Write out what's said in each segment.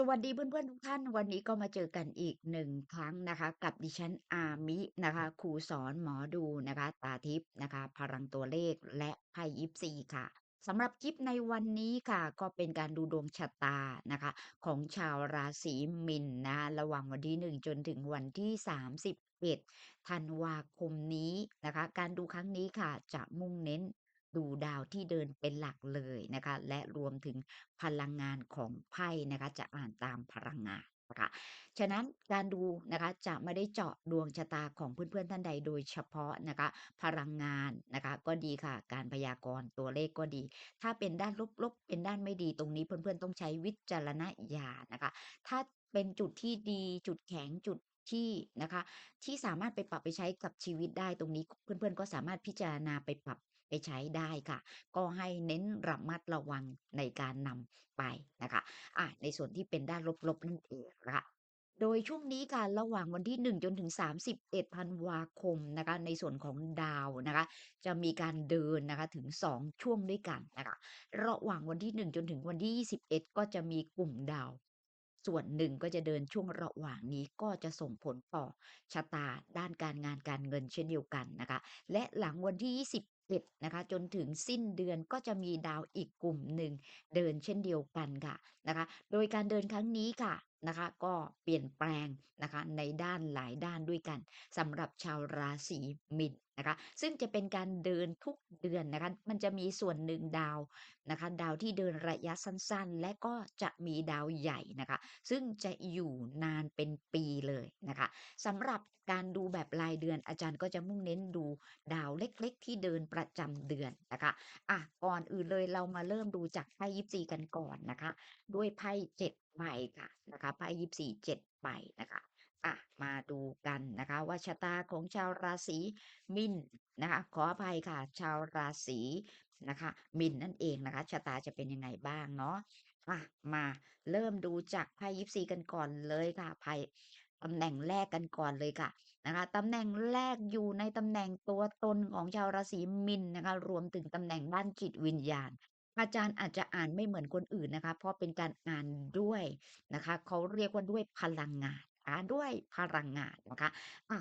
สวัสดีเพื่อนๆทุกท่าน วันนี้ก็มาเจอกันอีกหนึ่งครั้งนะคะ กับดิฉันอามินะคะครูสอนหมอดูนะคะ ตาทิพย์นะคะ พลังตัวเลขและไพ่ยิปซีค่ะสำหรับคลิปในวันนี้ค่ะ ก็เป็นการดูดวงชะตานะคะ ของชาวราศีมินนะคะระหว่างวันที่1จนถึงวันที่31ธันวาคมนี้นะคะ การดูครั้งนี้ค่ะจะมุ่งเน้น ดูดาวที่เดินเป็นหลักเลยนะคะ และรวมถึงพลังงานของไพ่นะคะ จะอ่านตามพลังงานนะคะฉะนั้นการดูนะคะจะไม่ได้เจาะดวงชะตาของเพื่อนๆท่านใดโดยเฉพาะนะคะ พลังงานนะคะก็ดีค่ะ การพยากรณ์ตัวเลขก็ดี ถ้าเป็นด้านลบๆเป็นด้านไม่ดีตรงนี้เพื่อนๆต้องใช้วิจารณญาณนะคะ ถ้าเป็นจุดที่ดีจุดแข็งจุด ที่นะคะ ที่สามารถไปปรับไปใช้กับชีวิตได้ตรงนี้เพื่อนๆ ก็สามารถพิจารณาไปปรับไปใช้ได้ค่ะ ก็ให้เน้นระมัดระวังในการนำไปนะคะอะในส่วนที่เป็นด้านลบๆนั่นเองนะคะโดยช่วงนี้ค่ะระหว่างวันที่ 1 จนถึง 31ธันวาคมนะคะในส่วนของดาวนะคะจะมีการเดินนะคะถึง 2 ช่วงด้วยกันนะคะระหว่างวันที่ 1 จนถึงวันที่ 21 ก็จะมีกลุ่มดาว ส่วนหนึ่งก็จะเดินช่วงระหว่างนี้ก็จะส่งผลต่อชะตาด้านการงานการเงินเช่นเดียวกันนะคะ และหลังวันที่21นะคะจนถึงสิ้นเดือนก็จะมีดาวอีกกลุ่มหนึ่งเดินเช่นเดียวกันค่ะนะคะ โดยการเดินครั้งนี้ค่ะนะคะ ก็เปลี่ยนแปลงนะคะในด้านหลายด้านด้วยกันสำหรับชาวราศีมินนะคะ ซึ่งจะเป็นการเดินทุกเดือนนะคะ มันจะมีส่วนหนึ่งดาวนะคะ ดาวที่เดินระยะสั้นๆ และก็จะมีดาวใหญ่นะคะ ซึ่งจะอยู่นานเป็นปีเลยนะคะสำหรับการดูแบบรายเดือนอาจารย์ก็จะมุ่งเน้นดูดาวเล็กๆ ที่เดินประจำเดือนนะคะอะก่อนอื่นเลยเรามาเริ่มดูจากไพ่ยิปซีกันก่อนนะคะ ด้วยไพ่เจ็ด ใบค่ะนะคะไพ่ยิปซีเจ็ดใบนะคะอะมาดูกันนะคะว่าชะตาของชาวราศีมินนะคะขออภัยค่ะ ชาวราศีนะคะมินนั่นเองนะคะชะตาจะเป็นยังไงบ้างเนาะอะมาเริ่มดูจากไพ่ยิปซีกันก่อนเลยค่ะไพ่ตำแหน่งแรกกันก่อนเลยค่ะนะคะตำแหน่งแรกอยู่ในตำแหน่งตัวตนของชาวราศีมินนะคะรวมถึงตำแหน่งด้านจิตวิญญาณ อาจารย์อาจจะอ่านไม่เหมือนคนอื่นนะคะ เพราะเป็นการอ่านด้วยนะคะเขาเรียกว่าด้วยพลังงาน อ่านด้วยพลังงานนะคะอะ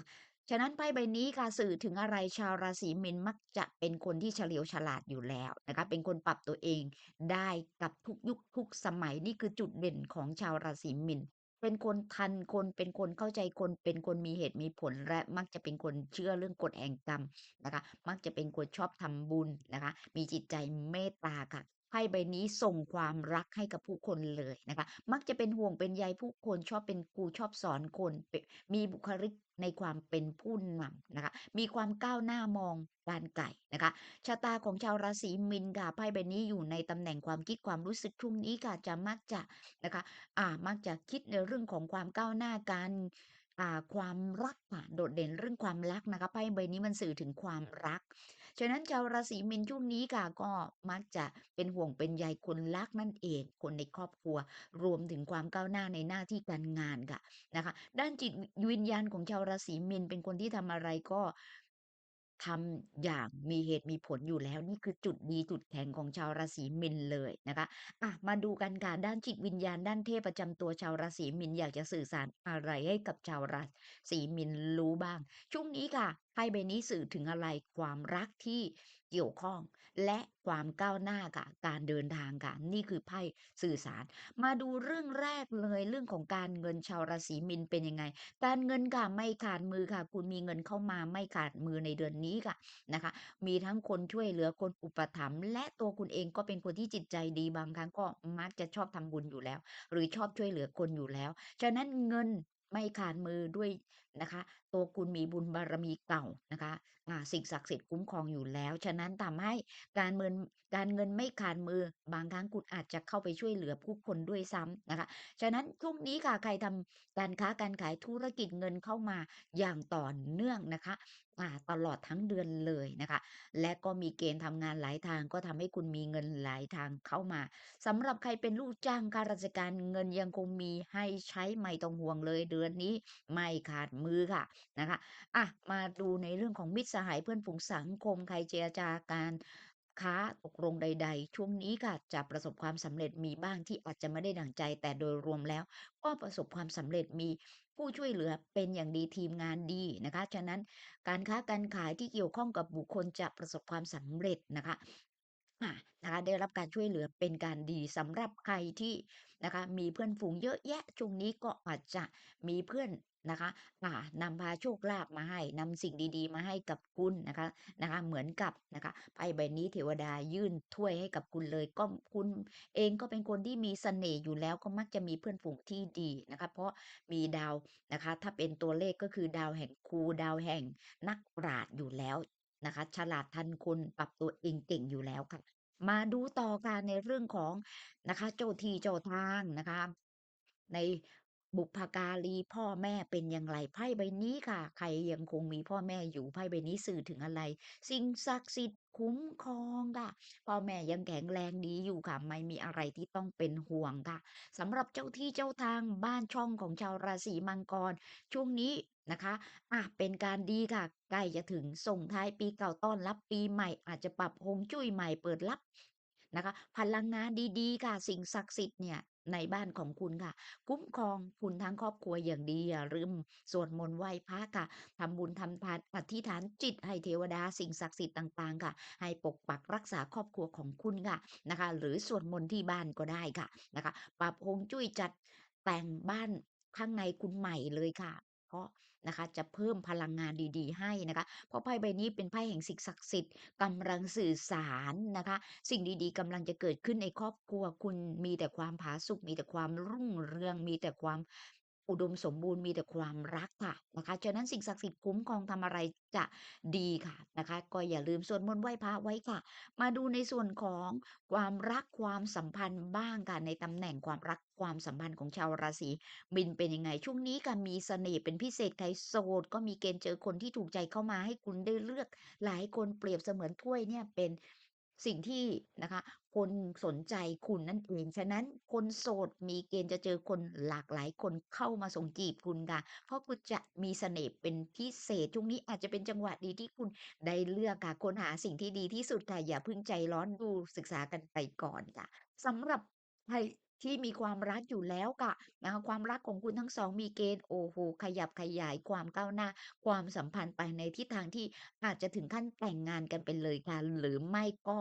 ฉะนั้นไพ่ใบนี้ค่ะสื่อถึงอะไรชาวราศีมินมักจะเป็นคนที่เฉลียวฉลาดอยู่แล้วนะคะเป็นคนปรับตัวเองได้กับทุกยุคทุกสมัยนี่คือจุดเด่นของชาวราศีมิน เป็นคนทันคน เป็นคนเข้าใจคน เป็นคนมีเหตุมีผล และมักจะเป็นคนเชื่อเรื่องกฎแห่งกรรมนะคะ มักจะเป็นคนชอบทำบุญนะคะ มีจิตใจเมตตาค่ะ ไพ่ใบนี้ส่งความรักให้กับผู้คนเลยนะคะ มักจะเป็นห่วงเป็นใยผู้คนชอบเป็นครูชอบสอนคน มีบุคลิกในความเป็นผู้นำนะคะ มีความก้าวหน้ามองการไก่นะคะ ชะตาของชาวราศีมินค่ะไพ่ใบนี้อยู่ในตำแหน่งความคิดความรู้สึกช่วงนี้ค่ะจะมักจะนะคะ อ่ามักจะคิดในเรื่องของความก้าวหน้าการ ความรักค่ะโดดเด่นเรื่องความรักนะคะไพ่ใบนี้มันสื่อถึงความรัก ฉะนั้นชาวราศีมินช่วงนี้ค่ะก็มักจะเป็นห่วงเป็นใยคนรักนั่นเอง คนในครอบครัว รวมถึงความก้าวหน้าในหน้าที่การงานค่ะนะคะ ด้านจิตวิญญาณของชาวราศีมินเป็นคนที่ทำอะไรก็ ทำอย่างมีเหตุมีผลอยู่แล้ว นี่คือจุดดีจุดแข็งของชาวราศีมินเลยนะคะอะมาดูกันค่ะด้านจิตวิญญาณด้านเทพประจำตัวชาวราศีมินอยากจะสื่อสารอะไรให้กับชาวราศีมินรู้บ้าง ช่วงนี้ค่ะไพ่ใบนี้สื่อถึงอะไรความรักที่เกี่ยวข้อง และความก้าวหน้าค่ะการเดินทางค่ะนี่คือไพ่สื่อสาร มาดูเรื่องแรกเลยเรื่องของการเงินชาวราศีมินเป็นยังไง การเงินค่ะไม่ขาดมือค่ะ คุณมีเงินเข้ามาไม่ขาดมือในเดือนนี้ค่ะนะคะ มีทั้งคนช่วยเหลือคนอุปถัมภ์และตัวคุณเองก็เป็นคนที่จิตใจดีบางครั้งก็มักจะชอบทำบุญอยู่แล้ว หรือชอบช่วยเหลือคนอยู่แล้ว ฉะนั้นเงินไม่ขาดมือด้วย นะคะ ตัวคุณมีบุญบารมีเก่านะคะอ่าสิ่งศักดิ์สิทธิ์คุ้มครองอยู่แล้ว ฉะนั้นทำให้การเงินการเงินไม่ขาดมือ บางครั้งคุณอาจจะเข้าไปช่วยเหลือผู้คนด้วยซ้ำนะคะ ฉะนั้นช่วงนี้ค่ะใครทำการค้าการขายธุรกิจเงินเข้ามาอย่างต่อเนื่องนะคะอ่าตลอดทั้งเดือนเลยนะคะ และก็มีเกณฑ์ทำงานหลายทางก็ทำให้คุณมีเงินหลายทางเข้ามาสำหรับใครเป็นลูกจ้างข้าราชการเงินยังคงมีให้ใช้ไม่ต้องห่วงเลยเดือนนี้ไม่ขาดมือค่ะนะคะอะมาดูในเรื่องของมิตรสหายเพื่อนฝูงสังคมใครเจรจาการค้าตกลงใด ๆ ช่วงนี้ค่ะจะประสบความสำเร็จมีบ้างที่อาจจะไม่ได้ดั่งใจ แต่โดยรวมแล้ว ก็ประสบความสำเร็จมีผู้ช่วยเหลือเป็นอย่างดีทีมงานดีนะคะ ฉะนั้นการค้าการขายที่เกี่ยวข้องกับบุคคลจะประสบความสำเร็จนะคะ นะคะได้รับการช่วยเหลือเป็นการดีสำหรับใครที่นะคะมีเพื่อนฝูงเยอะแยะช่วงนี้ก็อาจจะมีเพื่อนนะคะอ่านำพาโชคลาภมาให้นำสิ่งดีๆ มาให้กับคุณนะคะนะคะ เหมือนกับนะคะไพ่ใบนี้เทวดายื่นถ้วยให้กับคุณเลย ก็คุณเองก็เป็นคนที่มีเสน่ห์อยู่แล้วก็มักจะมีเพื่อนฝูงที่ดีนะคะ เพราะมีดาวนะคะ ถ้าเป็นตัวเลขก็คือดาวแห่งครูดาวแห่งนักปราชญ์อยู่แล้ว นะคะ ฉลาดทันคน ปรับตัวเองเก่งอยู่แล้วค่ะ มาดูต่อค่ะในเรื่องของนะคะ เจ้าที่เจ้าทางนะคะ ใน บุพการีพ่อแม่เป็นอย่างไรไพ่ใบนี้ค่ะ ใครยังคงมีพ่อแม่อยู่ไพ่ใบนี้สื่อถึงอะไร สิ่งศักดิ์สิทธิ์คุ้มครองค่ะ พ่อแม่ยังแข็งแรงดีอยู่ค่ะ ไม่มีอะไรที่ต้องเป็นห่วงค่ะสำหรับเจ้าที่เจ้าทางบ้านช่องของชาวราศีมังกร ช่วงนี้นะคะอาเป็นการดีค่ะ ใกล้จะถึงส่งท้ายปีเก่าต้อนรับปีใหม่ อาจจะปรับฮงจุ้ยใหม่เปิดรับนะคะ พลังงานดีๆ ค่ะ สิ่งศักดิ์สิทธิ์เนี่ย ในบ้านของคุณค่ะ คุ้มครองคุณทั้งครอบครัวอย่างดีอย่าลืมสวดมนต์ไหว้พระค่ะทำบุญทำทานอธิษฐานจิตให้เทวดาสิ่งศักดิ์สิทธิ์ต่างๆ ค่ะ ให้ปกปักรักษาครอบครัวของคุณค่ะนะคะ หรือสวดมนต์ที่บ้านก็ได้ค่ะนะคะ ปรับฮงจุ้ยจัดแต่งบ้านข้างในคุณใหม่เลยค่ะ เพราะ นะคะ จะเพิ่มพลังงานดีๆ ให้นะคะ เพราะไพ่ใบนี้เป็นไพ่แห่งสิ่งศักดิ์สิทธิ์กำลังสื่อสารนะคะ สิ่งดีๆกำลังจะเกิดขึ้นในครอบครัว คุณมีแต่ความผาสุกมีแต่ความรุ่งเรือง มีแต่ความ อุดมสมบูรณ์มีแต่ความรักค่ะนะคะฉะนั้นสิ่งศักดิ์สิทธิ์คุ้มครองทำอะไรจะดีค่ะนะคะ ก็อย่าลืมสวดมนต์ไหว้พระไว้ค่ะ มาดูในส่วนของความรักความสัมพันธ์บ้างค่ะในตำแหน่งความรักความสัมพันธ์ของชาวราศีมีนเป็นยังไงช่วงนี้ค่ะมีเสน่ห์เป็นพิเศษใครโสดก็มีเกณฑ์เจอคนที่ถูกใจเข้ามาให้คุณได้เลือก หลายคนเปรียบเสมือนถ้วยเนี่ยเป็นสิ่งที่นะคะ คนสนใจคุณนั่นเอง ฉะนั้นคนโสดมีเกณฑ์จะเจอคนหลากหลายคนเข้ามาส่งจีบคุณค่ะ เพราะคุณจะมีเสน่ห์เป็นพิเศษช่วงนี้อาจจะเป็นจังหวะดีที่คุณได้เลือกค่ะค้นหาสิ่งที่ดีที่สุดค่ะอย่าพึ่งใจร้อนดูศึกษากันไปก่อนค่ะสำหรับใคร ที่มีความรักอยู่แล้วค่ะนะคะความรักของคุณทั้ง2มีเกณฑ์โอ้โฮขยับขยายความก้าวหน้า ความสัมพันธ์ไปในทิศทางที่อาจจะถึงขั้นแต่งงานกันไปเลยค่ะ หรือไม่ก็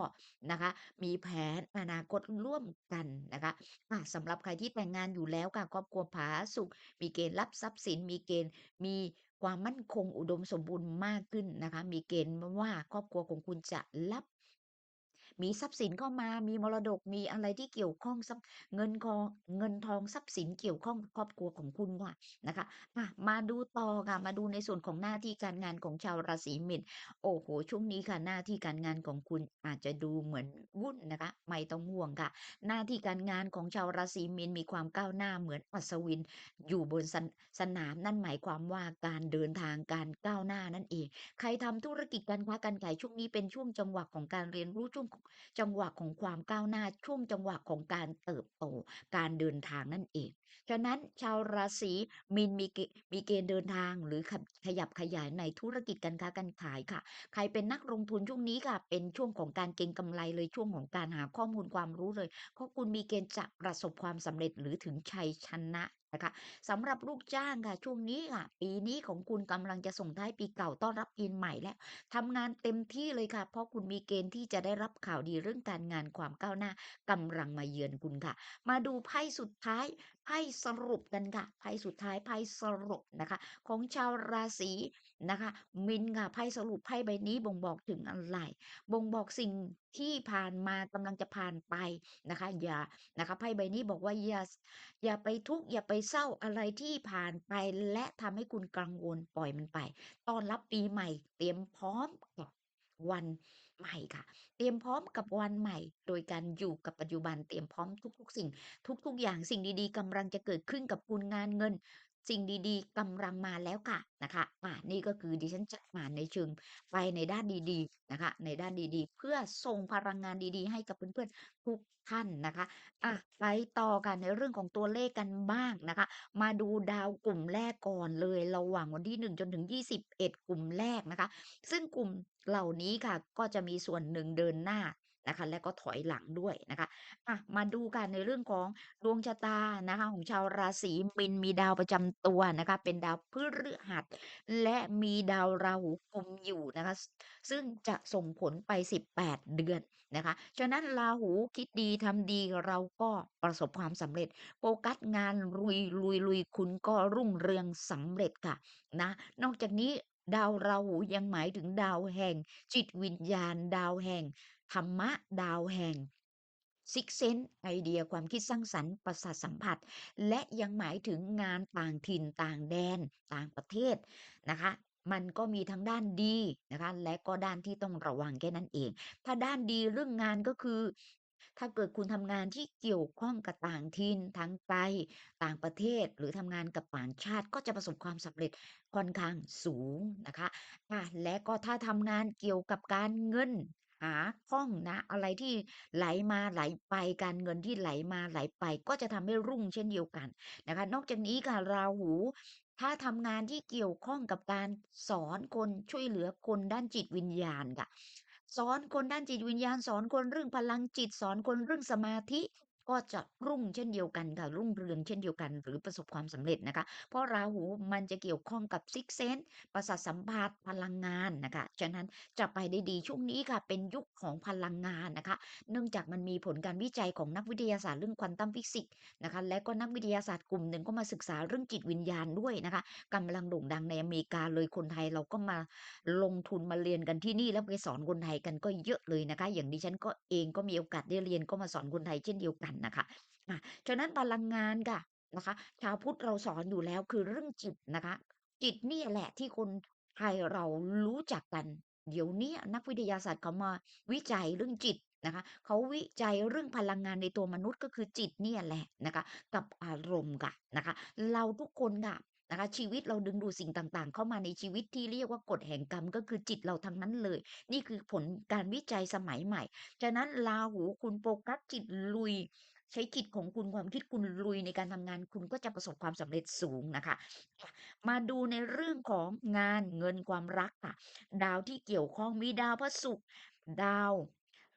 นะคะ มีแผนอนาคตร่วมกันนะคะอาสำหรับใครที่แต่งงานอยู่แล้วค่ะครอบครัวผาสุกมีเกณฑ์รับทรัพย์สิน มีเกณฑ์มีความมั่นคงอุดมสมบูรณ์มากขึ้นนะคะ มีเกณฑ์ว่าครอบครัวของคุณจะรับ มีทรัพย์สินเข้ามา มีมรดก มีอะไรที่เกี่ยวข้องทรัพย์เงินคองเงินทองทรัพย์สินเกี่ยวข้องครอบครัวของคุณค่ะนะคะอามาดูต่อค่ะมาดูในส่วนของหน้าที่การงานของชาวราศีมีนโอ้โฮช่วงนี้ค่ะหน้าที่การงานของคุณอาจจะดูเหมือนวุ่นนะคะ ไม่ต้องห่วงค่ะ หน้าที่การงานของชาวราศีมีนมีความก้าวหน้าเหมือนอัศวิน อยู่บนสนสนามนั่นหมายความว่าการเดินทางการก้าวหน้านั่นเอง ใครทำธุรกิจการค้าการขายช่วงนี้เป็นช่วงจังหวะของการเรียนรู้ช่วงของจังหวะของความก้าวหน้าช่วงจังหวะของการเติบโต การเดินทางนั่นเอง ฉะนั้นชาวราศีมีนมีเกมีเกณฑ์เดินทางหรือขยับขยายในธุรกิจการค้าการขายค่ะ ใครเป็นนักลงทุนช่วงนี้ค่ะ เป็นช่วงของการเก็งกำไรเลยช่วงของการหาข้อมูลความรู้เลยเพราะคุณมีเกณฑ์จะประสบความสำเร็จหรือถึงชัยชนะนะคะสำหรับลูกจ้างค่ะช่วงนี้ค่ะ ปีนี้ของคุณกำลังจะส่งท้ายปีเก่าต้อนรับปีใหม่แล้วทำงานเต็มที่เลยค่ะ เพราะคุณมีเกณฑ์ที่จะได้รับข่าวดีเรื่องการงานความก้าวหน้ากำลังมาเยือนคุณค่ะ มาดูไพ่สุดท้าย ไพ่สรุปกันค่ะไพ่สุดท้ายไพ่สรุปนะคะ ของชาวราศีนะคะมีนค่ะไพ่สรุปไพ่ใบนี้บ่งบอกถึงอะไรบ่งบอกสิ่งที่ผ่านมากำลังจะผ่านไปนะคะอย่านะคะไพ่ใบนี้บอกว่าอย่าอย่าไปทุกข์อย่าไปเศร้าอะไรที่ผ่านไป และทำให้คุณกังวลปล่อยมันไป ตอนรับปีใหม่เตรียมพร้อมกับวัน ใหม่ค่ะ เตรียมพร้อมกับวันใหม่ โดยการอยู่กับปัจจุบัน เตรียมพร้อมทุก ๆ สิ่ง ทุก ๆ อย่าง สิ่งดี ๆ กำลังจะเกิดขึ้นกับคุณ งาน เงิน สิ่งดี ๆ กำลังมาแล้วค่ะ นะคะ อา นี่ก็คือดิฉันจะอ่าในเชิง ไปในด้านดี ๆ นะคะ ในด้านดี ๆ เพื่อส่งพลังงานดี ๆ ให้กับเพื่อน ๆ ทุกท่านนะคะ อา ไปต่อกันในเรื่องของตัวเลขกันบ้างนะคะ มาดูดาวกลุ่มแรกก่อนเลย ระหว่างวันที่ 1 จนถึง 21 กลุ่มแรกนะคะ ซึ่งกลุ่ม เหล่านี้ค่ะก็จะมีส่วนหนึ่งเดินหน้านะคะ และก็ถอยหลังด้วยนะคะะมาดูกันในเรื่องของดวงชะตานะคะของชาวราศีมีนมีดาวประจำตัวนะคะ เป็นดาวพฤหัส และมีดาวราหูกุมอยู่นะคะ ซึ่งจะส่งผลไป 18 เดือนนะคะ ฉะนั้นราหูคิดดีทำดีเราก็ประสบความสำเร็จโฟกัสงานลุยๆๆคุณก็รุ่งเรืองสำเร็จค่ะนะ นอกจากนี้ ดาวราหูยังหมายถึงดาวแห่ง จิตวิญญาณ ดาวแห่ง ธรรมะ ดาวแห่งซิกเซนไอเดียความคิดสร้างสรรค์ประสาทสัมผัส และยังหมายถึงงานต่างถิ่นต่างแดนต่างประเทศนะคะ มันก็มีทั้งด้านดีนะคะ และก็ด้านที่ต้องระวังแค่นั้นเอง ถ้าด้านดีเรื่องงานก็คือ ถ้าเกิดคุณทำงานที่เกี่ยวข้องกับต่างถิ่นทางไกล ต่างประเทศ หรือทำงานกับต่างชาติ ก็จะประสบความสำเร็จค่อนข้างสูงนะคะอาและก็ถ้าทำงานเกี่ยวกับการเงิน หาคล่องนะ อะไรที่ไหลมาไหลไป การเงินที่ไหลมาไหลไป ก็จะทำให้รุ่งเช่นเดียวกันนะคะ นอกจากนี้ค่ะ ราหู ถ้าทำงานที่เกี่ยวข้องกับการสอนคน ช่วยเหลือคนด้านจิตวิญญาณค่ะ สอนคนด้านจิตวิญญาณสอนคนเรื่องพลังจิตสอนคนเรื่องสมาธิ ก็จะรุ่งเช่นเดียวกันค่ะรุ่งเรืองเช่นเดียวกัน หรือประสบความสำเร็จนะคะ เพราะราหูมันจะเกี่ยวข้องกับซิกเซนประสาทสัมผัสพลังงานนะคะฉะนั้นจะไปได้ดีช่วงนี้ค่ะ เป็นยุคของพลังงานนะคะ เนื่องจากมันมีผลการวิจัยของนักวิทยาศาสตร์เรื่อง Quantum Physics นะคะและก็นักวิทยาศาสตร์กลุ่มหนึ่งก็มาศึกษาเรื่องจิตวิญญาณด้วยนะคะกำลังโด่งดังในอเมริกาเลยคนไทยเราก็มาลงทุนมาเรียนกันที่นี่แล้วไปสอนคนไทยกันก็เยอะเลยนะคะ อย่างดิฉันก็เองก็มีโอกาสได้เรียนก็มาสอนคนไทยเช่นเดียวกันนะคะอาฉะนั้นพลังงานค่ะนะคะ ชาวพุทธเราสอนอยู่แล้วคือเรื่องจิตนะคะ จิตนี่แหละที่คนไทยเรารู้จักกัน เดี๋ยวนี้นักวิทยาศาสตร์เขามาวิจัยเรื่องจิตนะคะเขาวิจัยเรื่องพลังงานในตัวมนุษย์ก็คือจิตเนี่ยแหละนะคะ กับอารมณ์ค่ะนะคะ เราทุกคนค่ะ นะคะชีวิตเราดึงดูสิ่งต่างๆ เข้ามาในชีวิตที่เรียกว่ากฎแห่งกรรมก็คือจิตเราทั้งนั้นเลย นี่คือผลการวิจัยสมัยใหม่ ฉะนั้นราหูคุณโฟกัสจิตลุย ใช้จิตของคุณความคิดคุณลุยในการทำงานคุณก็จะประสบความสำเร็จสูงนะคะ มาดูในเรื่องของงานเงินความรักค่ะ ดาวที่เกี่ยวข้องมีดาวพระศุกร์ดาว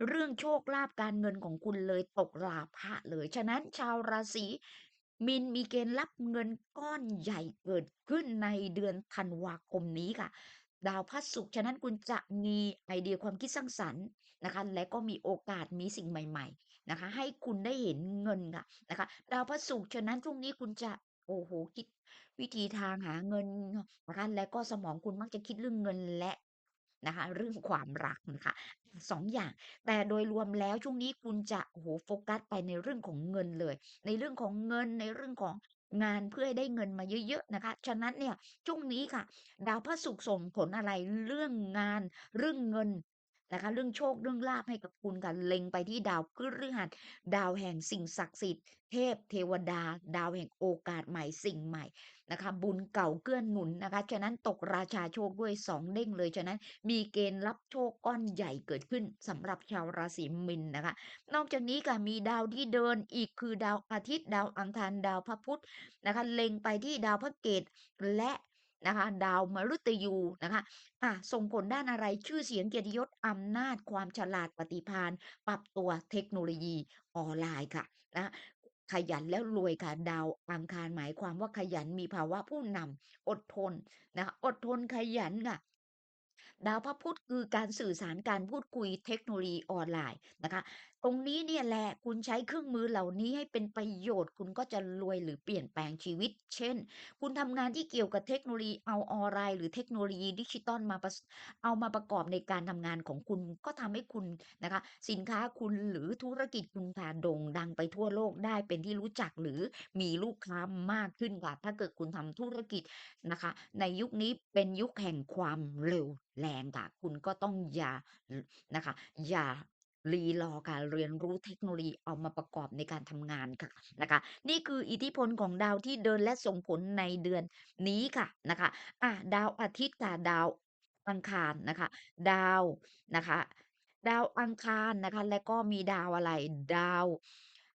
เรื่องโชคลาภการเงินของคุณเลยตกราพะเลย ฉะนั้นชาวราศี มีนมีเกณฑ์รับเงินก้อนใหญ่เกิดขึ้นในเดือนธันวาคมนี้ค่ะ ดาวพระศุกร์ฉะนั้นคุณจะมีไอเดียความคิดสร้างสรรค์นะคะ และก็มีโอกาสมีสิ่งใหม่ ๆนะคะ ให้คุณได้เห็นเงินค่ะนะคะ ดาวพระศุกร์ฉะนั้นช่วงนี้คุณจะโอ้โฮคิดวิธีทางหาเงินนะคะและก็สมองคุณมักจะคิดเรื่องเงินและนะคะ เรื่องความรักนะคะ สองอย่าง แต่โดยรวมแล้วช่วงนี้คุณจะโอ้โฮโฟกัสไปในเรื่องของเงินเลย ในเรื่องของเงินในเรื่องของงานเพื่อให้ได้เงินมาเยอะๆนะคะ ฉะนั้นเนี่ยช่วงนี้ค่ะ ดาวพระศุกร์ส่งผลอะไรเรื่องงาน เรื่องเงิน นะคะเรื่องโชคเรื่องลาภให้กับคุณค่ะเล็งไปที่ดาวพฤหัสดาวแห่งสิ่งศักดิ์สิทธิ์เทพเทวดา ดาวแห่งโอกาสใหม่สิ่งใหม่นะคะ บุญเก่าเกื้อหนุนนะคะ ฉะนั้นตกราชาโชคด้วย2เด้งเลย ฉะนั้นมีเกณฑ์รับโชคก้อนใหญ่เกิดขึ้นสำหรับชาวราศีมีนนะคะ นอกจากนี้ค่ะมีดาวที่เดินอีกคือดาวอาทิตย์ ดาวอังคารดาวพระพุธนะคะ เล็งไปที่ดาวพระเกตและ นะคะ ดาวมฤตยูนะคะอาส่งผลด้านอะไรชื่อเสียงเกียรติยศอำนาจความฉลาดปฏิภาณปรับตัวเทคโนโลยีออนไลน์ค่ะนะคะขยันแล้วรวยค่ะดาวอังคารหมายความว่าขยันมีภาวะผู้นำอดทนนะคะอดทนขยันค่ะดาวพระพุธคือการสื่อสารการพูดคุยเทคโนโลยีออนไลน์นะคะ ตรงนี้เนี่ยแหละคุณใช้เครื่องมือเหล่านี้ให้เป็นประโยชน์ คุณก็จะรวยหรือเปลี่ยนแปลงชีวิต เช่น คุณทำงานที่เกี่ยวกับเทคโนโลยีเอาออนไลน์หรือเทคโนโลยีดิจิทัลมาเอามาประกอบในการทำงานของคุณก็ทำให้คุณนะคะ สินค้าคุณหรือธุรกิจคุณค่ะโด่งดังไปทั่วโลกได้เป็นที่รู้จักหรือมีลูกค้ามากขึ้นค่ะ ถ้าเกิดคุณทำธุรกิจนะคะ ในยุคนี้เป็นยุคแห่งความเร็วแรงค่ะ คุณก็ต้องอย่านะคะ อย่า รีรอการเรียนรู้เทคโนโลยีเอามาประกอบในการทำงานค่ะนะคะ นี่คืออิทธิพลของดาวที่เดินและส่งผลในเดือนนี้ค่ะนะคะอาดาวอาทิตย์ค่ะดาวอังคารนะคะ ดาวนะคะ ดาวอังคารนะคะ แล้วก็มีดาวอะไรดาว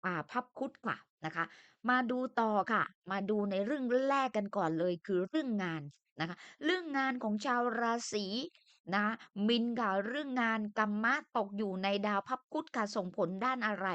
อ่าพระพุธค่ะนะคะ มาดูต่อค่ะ มาดูในเรื่องแรกกันก่อนเลยคือเรื่องงานนะคะ เรื่องงานของชาวราศี นะมินค่ะเรื่องงานกรรมะตกอยู่ในดาวพับคุดค่ะส่งผลด้านอะไร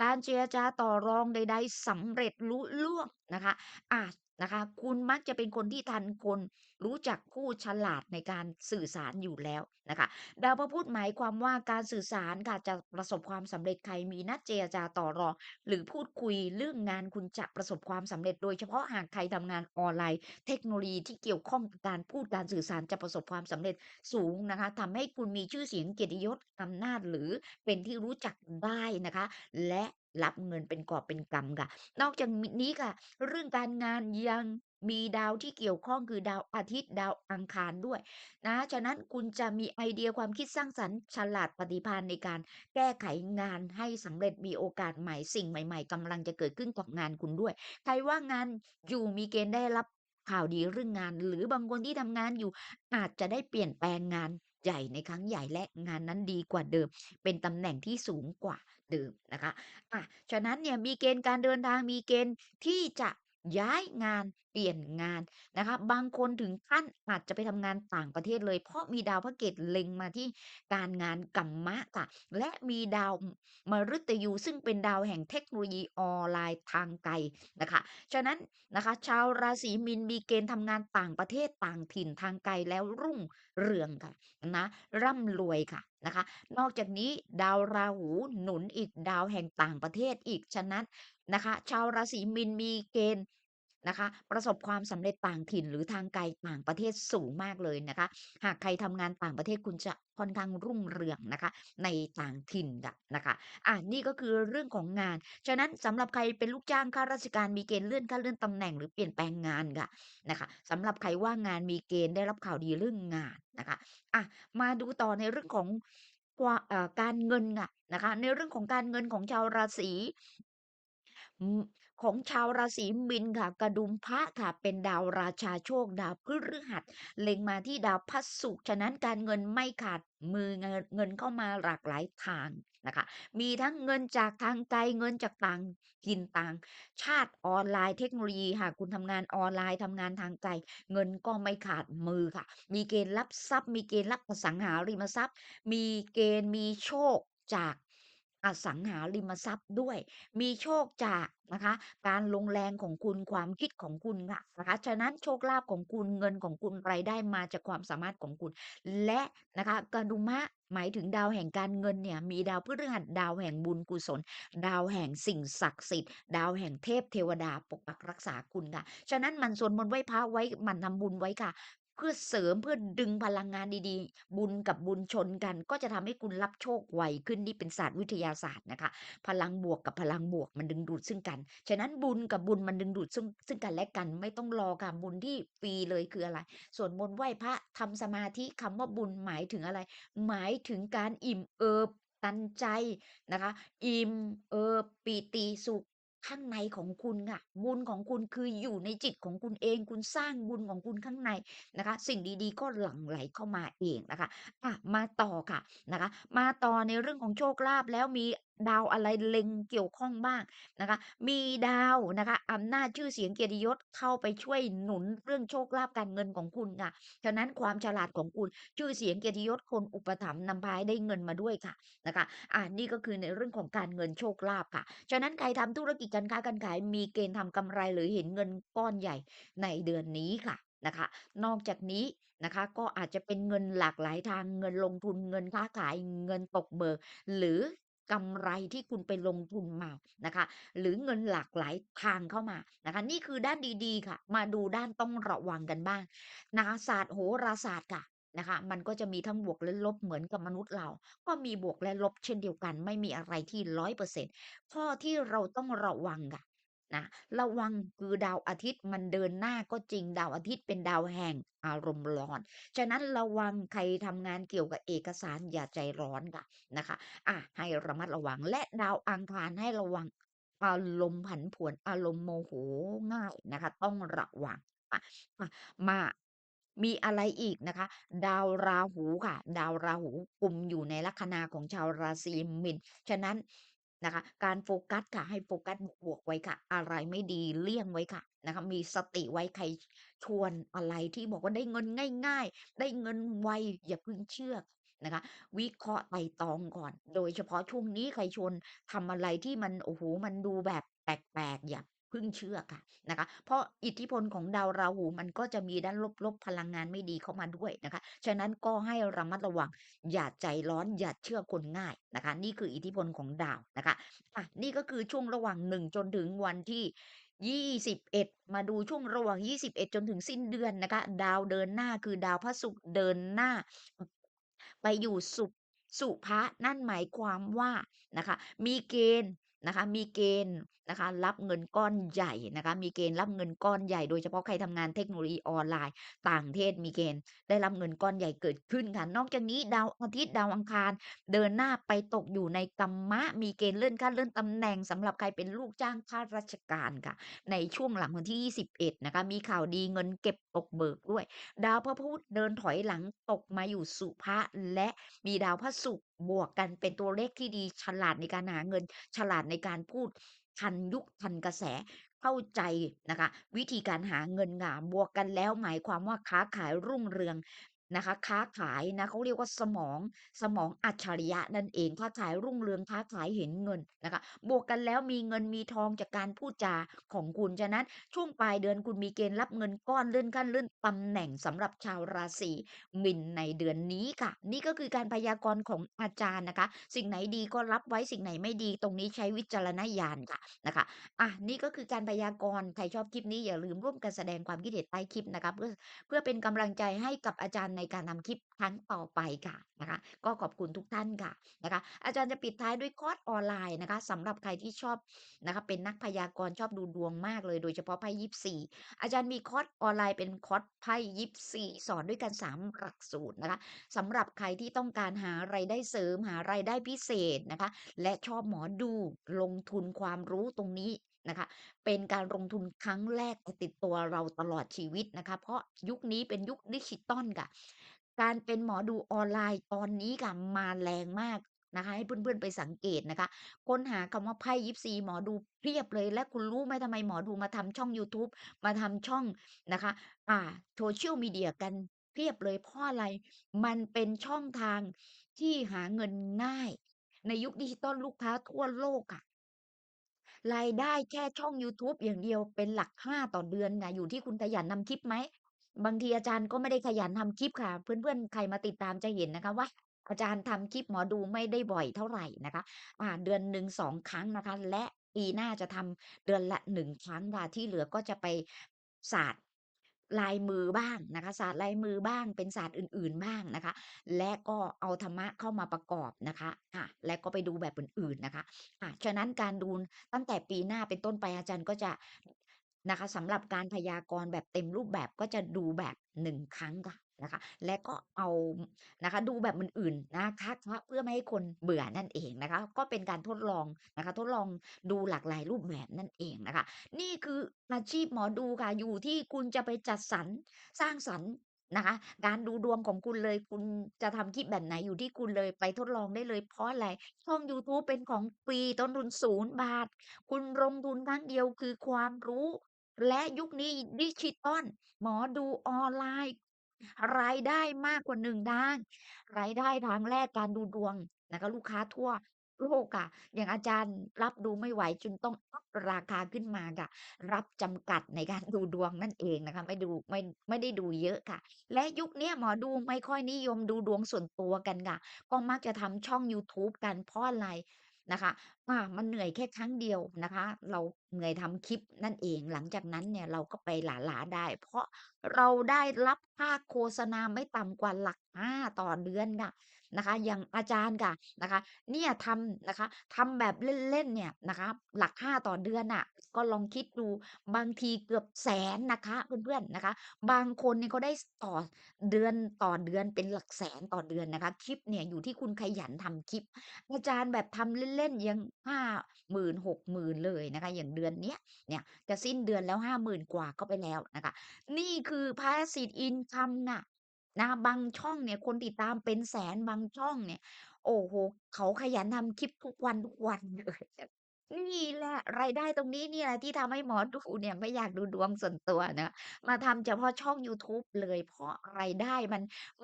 การเจรจาต่อรองใด ๆสำเร็จลุล่วงนะคะอา นะคะ คุณมักจะเป็นคนที่ทันคน รู้จักพูดฉลาดในการสื่อสารอยู่แล้วนะคะ ดาวพระพุธหมายความว่าการสื่อสารค่ะจะประสบความสำเร็จใครมีนัดเจรจาต่อรองหรือพูดคุยเรื่องงานคุณจะประสบความสำเร็จ โดยเฉพาะหากใครทำงานออนไลน์ เทคโนโลยีที่เกี่ยวข้องกับการพูดการสื่อสารจะประสบความสำเร็จสูงนะคะทำให้คุณมีชื่อเสียงเกียรติยศอำนาจหรือเป็นที่รู้จักได้นะคะ และ รับเงินเป็นกอบเป็นกำค่ะ นอกจากนี้ค่ะ เรื่องการงานยังมีดาวที่เกี่ยวข้องคือดาวอาทิตย์ดาวอังคารด้วย นะ ฉะนั้นคุณจะมีไอเดียความคิดสร้างสรรค์ฉลาดปฏิภาณในการแก้ไขงานให้สำเร็จมีโอกาสใหม่สิ่งใหม่ ๆกำลังจะเกิดขึ้นกับงานคุณด้วย ใครว่างงานอยู่มีเกณฑ์ได้รับข่าวดีเรื่องงาน หรือบางคนที่ทำงานอยู่ อาจจะได้เปลี่ยนแปลงงานใหญ่ในครั้งใหญ่และงานนั้นดีกว่าเดิม เป็นตำแหน่งที่สูงกว่า เดิมนะคะอะฉะนั้นเนี่ยมีเกณฑ์การเดินทางมีเกณฑ์ที่จะ ย้ายงานเปลี่ยนงานนะคะ บางคนถึงขั้นอาจจะไปทำงานต่างประเทศเลย เพราะมีดาวพระเกตเล็งมาที่การงานกัมมะค่ะ และมีดาวมฤตยูซึ่งเป็นดาวแห่งเทคโนโลยีออนไลน์ทางไกลนะคะ ฉะนั้นนะคะ ชาวราศีมีนมีเกณฑ์ทำงานต่างประเทศต่างถิ่นทางไกลแล้วรุ่งเรืองค่ะนะร่ำรวยค่ะนะคะ นอกจากนี้ดาวราหูหนุนอีกดาวแห่งต่างประเทศอีกฉะนั้น นะคะ ชาวราศีมีนมีเกณฑ์นะคะ ประสบความสำเร็จต่างถิ่นหรือทางไกลต่างประเทศสูงมากเลยนะคะ หากใครทำงานต่างประเทศคุณจะค่อนข้างรุ่งเรืองนะคะ ในต่างถิ่นกะนะคะอ่านี่ก็คือเรื่องของงาน ฉะนั้นสำหรับใครเป็นลูกจ้างข้าราชการมีเกณฑ์เลื่อนขั้นเลื่อนตำแหน่งหรือเปลี่ยนแปลงงานค่ะนะคะสำหรับใครว่างงานมีเกณฑ์ได้รับข่าวดีเรื่องงานนะคะอะมาดูต่อในเรื่องของกว่าเอ่อการเงินอะนะคะ ในเรื่องของการเงินของชาวราศี อืมของชาวราศีมีนค่ะ กระดุมพระค่ะ เป็นดาวราชาโชค ดาวพฤหัส เล็งมาที่ดาวพระศุกร์ฉะนั้นการเงินไม่ขาดมือเงินเงินเข้ามาหลากหลายทางนะคะ มีทั้งเงินจากทางไกลเงินจากต่างถิ่นต่าง ชาติออนไลน์เทคโนโลยีค่ะคุณทำงานออนไลน์ทำงานทางไกลเงินก็ไม่ขาดมือค่ะ มีเกณฑ์รับทรัพย์ มีเกณฑ์รับอสังหาริมทรัพย์ มีเกณฑ์มีโชคจาก อสังหาริมทรัพย์ด้วย มีโชคจากนะคะ การลงแรงของคุณความคิดของคุณค่ะนะคะฉะนั้นโชคลาภของคุณเงินของคุณรายได้มาจากความสามารถของคุณ และนะคะกดุมะหมายถึงดาวแห่งการเงินเนี่ยมีดาวพฤหัสดาวแห่งบุญกุศล ดาวแห่งสิ่งศักดิ์สิทธิ์ ดาวแห่งเทพเทวดาปกปักรักษาคุณค่ะ ฉะนั้นมันสวดมนต์ไหว้พระไว้มันทำบุญไว้ค่ะ พื่อเสริมเพื่อดึงพลังงานดีๆ บุญกับบุญชนกัน ก็จะทำให้คุณรับโชคไวขึ้นนี่เป็นศาสตร์วิทยาศาสตร์นะคะ พลังบวกกับพลังบวกมันดึงดูดซึ่งกัน ฉะนั้นบุญกับบุญมันดึงดูดซึ่งซึ่งกันและกันไม่ต้องรอค่ะบุญที่ฟรีเลยคืออะไร ส่วดมนต์ไหว้พระทำสมาธิคำว่าบุญหมายถึงอะไร หมายถึงการอิ่มเอิบตันใจนะคะ อิ่มเอิบปีติสุข ข้างในของคุณค่ะ บุญของคุณคืออยู่ในจิตของคุณเอง คุณสร้างบุญของคุณข้างในนะคะ สิ่งดีๆ ก็หลั่งไหลเข้ามาเองนะคะอะมาต่อค่ะนะคะ มาต่อในเรื่องของโชคลาภแล้วมี ดาวอะไรเล็งเกี่ยวข้องบ้างนะคะ มีดาวนะคะอำนาจชื่อเสียงเกียรติยศเข้าไปช่วยหนุนเรื่องโชคลาภการเงินของคุณค่ะ ฉะนั้นความฉลาดของคุณชื่อเสียงเกียรติยศคนอุปถัมภ์นำพาให้ได้เงินมาด้วยค่ะนะคะอ่านี่ก็คือในเรื่องของการเงินโชคลาภค่ะ ฉะนั้นใครทำธุรกิจการค้าการขาย มีเกณฑ์ทำกำไรหรือเห็นเงินก้อนใหญ่ในเดือนนี้ค่ะนะคะ นอกจากนี้นะคะก็อาจจะเป็นเงินหลากหลายทางเงินลงทุนเงินค้าขายเงินตกเบิกหรือ กำไรที่คุณไปลงทุนมานะคะ หรือเงินหลากหลายทางเข้ามานะคะ นี่คือด้านดีๆค่ะ มาดูด้านต้องระวังกันบ้างนะคะศาสตร์โหราศาสตร์ค่ะนะคะมันก็จะมีทั้งบวกและลบเหมือนกับมนุษย์เรา ก็มีบวกและลบเช่นเดียวกัน ไม่มีอะไรที่ร้อยเปอร์เซ็นต์ข้อที่เราต้องระวังค่ะ นะ ระวังคือดาวอาทิตย์มันเดินหน้าก็จริง ดาวอาทิตย์เป็นดาวแห่งอารมณ์ร้อน ฉะนั้นระวังใครทำงานเกี่ยวกับเอกสารอย่าใจร้อนค่ะนะคะ อะให้ระมัดระวังและดาวอังคารให้ระวังอารมณ์ผันผวนอารมณ์โมโหง่ายนะคะ ต้องระวังอะอะมา มีอะไรอีกนะคะ ดาวราหูค่ะ ดาวราหูกุมอยู่ในลัคนาของชาวราศีมีนฉะนั้น นะคะ การโฟกัสค่ะให้โฟกัสบวกๆไว้ค่ะ อะไรไม่ดีเลี่ยงไว้ค่ะนะคะมีสติไว้ใครชวนอะไรที่บอกว่าได้เงินง่าย ๆ ได้เงินไวอย่าเพิ่งเชื่อนะคะวิเคราะห์ไตร่ตรองก่อน โดยเฉพาะช่วงนี้ใครชวนทำอะไรที่มันโอ้โหมันดูแบบแปลกๆอย่า พิ่งเชื่อค่ะนะคะ เพราะอิทธิพลของดาวราหูมันก็จะมีด้านลบๆพลังงานไม่ดีเข้ามาด้วยนะคะ ฉะนั้นก็ให้ระมัดระวัง อย่าใจร้อนอย่าเชื่อคนง่ายนะคะ นี่คืออิทธิพลของดาวนะคะอะนี่ก็คือช่วงระหว่าง1จนถึงวันที่21มาดูช่วงระหว่าง21จนถึงสิ้นเดือนนะคะ ดาวเดินหน้าคือดาวพระศุกร์เดินหน้า ไปอยู่สุขสุภะนั่นหมายความว่านะคะ มีเกณฑ์ นะคะมีเกณฑ์นะคะรับเงินก้อนใหญ่นะคะมีเกณฑ์รับเงินก้อนใหญ่โดยเฉพาะใครทำงานเทคโนโลยีออนไลน์ ต่างประเทศมีเกณฑ์ได้รับเงินก้อนใหญ่เกิดขึ้นค่ะนอกจากนี้ดาวอาทิตย์ดาวอังคาร เดินหน้าไปตกอยู่ในกัมมะ มีเกณฑ์เลื่อนขั้นเลื่อนตำแหน่งสำหรับใครเป็นลูกจ้างข้าราชการค่ะ ในช่วงหลังวันที่ 21นะคะมีข่าวดีเงินเก็บตกเบิกด้วย ดาวพระพุธเดินถอยหลังตกมาอยู่สุภะและมีดาวพระศุกร์ บวกกันเป็นตัวเลขที่ดีฉลาดในการหาเงิน ฉลาดในการพูดทันยุคทันกระแสเข้าใจนะคะ วิธีการหาเงินค่ะบวกกันแล้วหมายความว่าค้าขายรุ่งเรือง นะคะ ค้าขายนะเขาเรียกว่าสมองสมองอัจฉริยะนั่นเองค้าขายรุ่งเรืองค้าขายเห็นเงินนะคะ บวกกันแล้วมีเงินมีทองจากการพูดจาของคุณฉะนั้น ช่วงปลายเดือนคุณมีเกณฑ์รับเงินก้อนเลื่อนขั้นเลื่อนตำแหน่งสำหรับชาวราศีมีนในเดือนนี้ค่ะ นี่ก็คือการพยากรณ์ของอาจารย์นะคะ สิ่งไหนดีก็รับไว้สิ่งไหนไม่ดีตรงนี้ใช้วิจารณญาณค่ะนะคะอะนี่ก็คือการพยากรณ์ใครชอบคลิปนี้อย่าลืมร่วมกันแสดงความคิดเห็นใต้คลิปนะคะเพื่อเพื่อเป็นกำลังใจให้กับอาจารย์ในการทำคลิปครั้งต่อไปค่ะนะคะ ก็ขอบคุณทุกท่านค่ะนะคะ อาจารย์จะปิดท้ายด้วยคอร์สออนไลน์นะคะสำหรับใครที่ชอบนะคะเป็นนักพยากรณ์ชอบดูดวงมากเลย โดยเฉพาะไพ่ยิปซีอาจารย์มีคอร์สออนไลน์เป็นคอร์สไพ่ยิปซีสอนด้วยกัน3หลักสูตรนะคะสำหรับใครที่ต้องการหารายได้เสริมหารายได้พิเศษนะคะ และชอบหมอดูลงทุนความรู้ตรงนี้ นะคะ เป็นการลงทุนครั้งแรกจะติดตัวเราตลอดชีวิตนะคะ เพราะยุคนี้เป็นยุคดิจิทัลค่ะ การเป็นหมอดูออนไลน์ตอนนี้ค่ะ มาแรงมากนะคะ ให้เพื่อน ๆ ไปสังเกตนะคะ ค้นหาคำว่าไพ่ยิปซีหมอดูเพียบเลย และคุณรู้ไหมทำไมหมอดูมาทำช่องยูทูบ มาทำช่องนะคะ อ่า Social Media กันเพียบเลย เพราะอะไร มันเป็นช่องทางที่หาเงินง่าย ในยุคดิจิทัลลูกค้าทั่วโลกค่ะ รายได้แค่ช่องยูทูบอย่างเดียวเป็นหลักห้าต่อเดือนนะอยู่ที่คุณขยันทำคลิปไหม บางทีอาจารย์ก็ไม่ได้ขยันทำคลิปค่ะ เพื่อนๆ ใครมาติดตามจะเห็นนะคะว่า อาจารย์ทำคลิปหมอดูไม่ได้บ่อยเท่าไหร่นะคะ อ่า เดือนหนึ่งสองครั้งนะคะ และปีหน้าจะทำเดือนละหนึ่งครั้งค่ะที่เหลือก็จะไปศาสตร์ ลายมือบ้างนะคะศาสตร์ลายมือบ้าง เป็นศาสตร์อื่น ๆบ้างนะคะ และก็เอาธรรมะเข้ามาประกอบนะคะค่ะและก็ไปดูแบบอื่นๆนะคะค่ะฉะนั้นการดูตั้งแต่ปีหน้าเป็นต้นไปอาจารย์ก็จะนะคะสำหรับการพยากรณ์แบบเต็มรูปแบบก็จะดูแบบหนึ่งครั้งค่ะ นะคะ และก็เอานะคะดูแบบอื่นๆนะคะเพื่อไม่ให้คนเบื่อนั่นเองนะคะ ก็เป็นการทดลองนะคะ ทดลองดูหลากหลายรูปแบบนั่นเองนะคะ นี่คืออาชีพหมอดูค่ะอยู่ที่คุณจะไปจัดสรรสร้างสรรค์นะคะการดูดวงของคุณเลยคุณจะทำคลิปแบบไหนอยู่ที่คุณเลยไปทดลองได้เลยเพราะอะไรช่องยูทูบเป็นของฟรีต้นทุน0บาท คุณลงทุนครั้งเดียวคือความรู้ และยุคนี้ดิจิทัลหมอดูออนไลน์ รายได้มากกว่า1ทางรายได้ทางแรกการดูดวงนะคะลูกค้าทั่วโลกค่ะอย่างอาจารย์รับดูไม่ไหวจนต้องอัปราคาขึ้นมาค่ะ รับจำกัดในการดูดวงนั่นเองนะคะ ไม่ดูไม่ไม่ได้ดูเยอะค่ะ และยุคเนี้ยหมอดูไม่ค่อยนิยมดูดวงส่วนตัวกันค่ะ ก็มักจะทำช่องยูทูบกันเพราะอะไร นะคะ อา มันเหนื่อยแค่ครั้งเดียวนะคะ เราเหนื่อยทำคลิปนั่นเอง หลังจากนั้นเนี่ยเราก็ไปหลา ๆ ได้ เพราะเราได้รับค่าโฆษณาไม่ต่ำกว่าหลัก 5 ต่อเดือนค่ะ นะคะ อย่างอาจารย์ค่ะนะคะ เนี่ยทำนะคะทำแบบเล่นๆเนี่ยนะคะ หลัก5ต่อเดือนน่ะ ก็ลองคิดดูบางทีเกือบ100,000นะคะเพื่อนๆนะคะ บางคนเนี่ยเขาได้ต่อเดือนต่อเดือนเป็นหลักแสนต่อเดือนนะคะ คลิปเนี่ยอยู่ที่คุณขยันทำคลิป อาจารย์แบบทำเล่นๆยัง50,000 60,000เลยนะคะ อย่างเดือนเนี้ยเนี่ยจะสิ้นเดือนแล้ว50,000กว่าก็ไปแล้วนะคะ นี่คือ Passive Income น่ะ นะบางช่องเนี่ยคนติดตามเป็นแสน บางช่องเนี่ย โอ้โฮ เขาขยันทำคลิปทุกวันๆเลย นี่แหละ รายได้ตรงนี้นี่แหละที่ทำให้หมอ ดู เนี่ย ไม่อยากดูดวงส่วนตัวนะ มาทำเฉพาะช่องยูทูบเลย เพราะรายได้มัน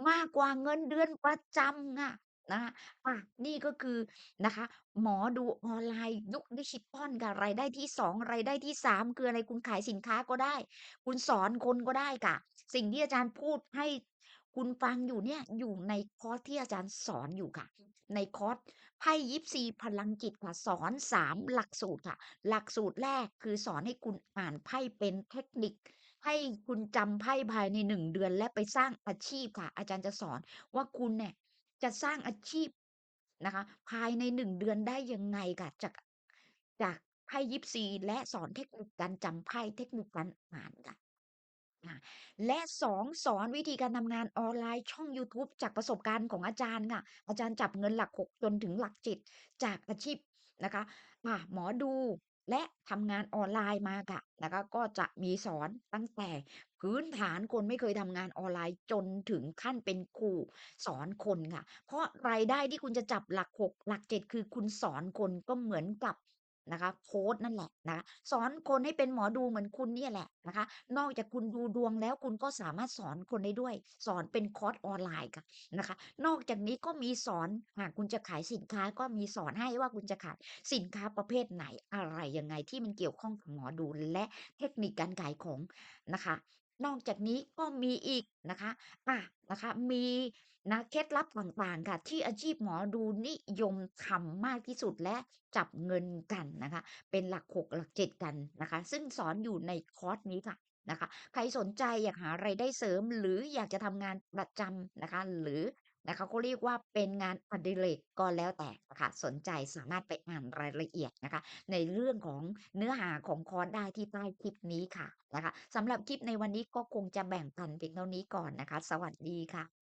มากกว่าเงินเดือนประจำอะนะคะ อา นี่ก็คือนะคะ หมอดูออนไลน์ยุคดิจิทัลค่ะ รายได้ที่ 2 รายได้ที่ 3 คืออะไร คุณขายสินค้าก็ได้ คุณสอนคนก็ได้ค่ะ สิ่งที่อาจารย์พูดให้ คุณฟังอยู่เนี่ยอยู่ในคอร์สที่อาจารย์สอนอยู่ค่ะ ในคอร์สไพ่ยิปซีพลังจิตค่ะสอน3หลักสูตรค่ะ หลักสูตรแรกคือสอนให้คุณอ่านไพ่เป็นเทคนิคให้คุณจำไพ่ภายใน1เดือนและไปสร้างอาชีพค่ะ อาจารย์จะสอนว่าคุณเนี่ยจะสร้างอาชีพนะคะ ภายใน1เดือนได้ยังไงค่ะจากจากไพ่ยิปซีและสอนเทคนิคการจำไพ่เทคนิคการอ่านค่ะ และ2สอนวิธีการทำงานออนไลน์ช่องยูทูบจากประสบการณ์ของอาจารย์ค่ะ อาจารย์จับเงินหลัก6จนถึงหลัก7จากอาชีพนะคะอ่าหมอดูและทำงานออนไลน์มาค่ะนะคะก็จะมีสอนตั้งแต่พื้นฐานคนไม่เคยทำงานออนไลน์จนถึงขั้นเป็นครูสอนคนค่ะ เพราะรายได้ที่คุณจะจับหลัก6หลัก7คือคุณสอนคนก็เหมือนกับ นะคะโคชนั่นแหละนะคะสอนคนให้เป็นหมอดูเหมือนคุณเนี่ยแหละนะคะ นอกจากคุณดูดวงแล้วคุณก็สามารถสอนคนได้ด้วย สอนเป็นคอร์สออนไลน์ค่ะนะคะ นอกจากนี้ก็มีสอนหากคุณจะขายสินค้าก็มีสอนให้ว่าคุณจะขายสินค้าประเภทไหนอะไรยังไงที่มันเกี่ยวข้องกับหมอดูและเทคนิคการขายของนะคะ นอกจากนี้ก็มีอีกนะคะอะนะคะ มีนะเคล็ดลับต่างๆ ค่ะ ที่อาชีพหมอดูนิยมทำมากที่สุดและจับเงินกันนะคะ เป็นหลักหกหลักเจ็ดกันนะคะ ซึ่งสอนอยู่ในคอร์สนี้ค่ะนะคะ ใครสนใจอยากหารายได้เสริม หรืออยากจะทำงานประจำนะคะ หรือ นะคะเขาเรียกว่าเป็นงานอดิเรกก็แล้วแต่นะคะสนใจสามารถไปอ่านรายละเอียดนะคะ ในเรื่องของเนื้อหาของคอร์สได้ที่ใต้คลิปนี้ค่ะนะคะสำหรับคลิปในวันนี้ก็คงจะแบ่งปันเพียงเท่านี้ก่อนนะคะ สวัสดีค่ะ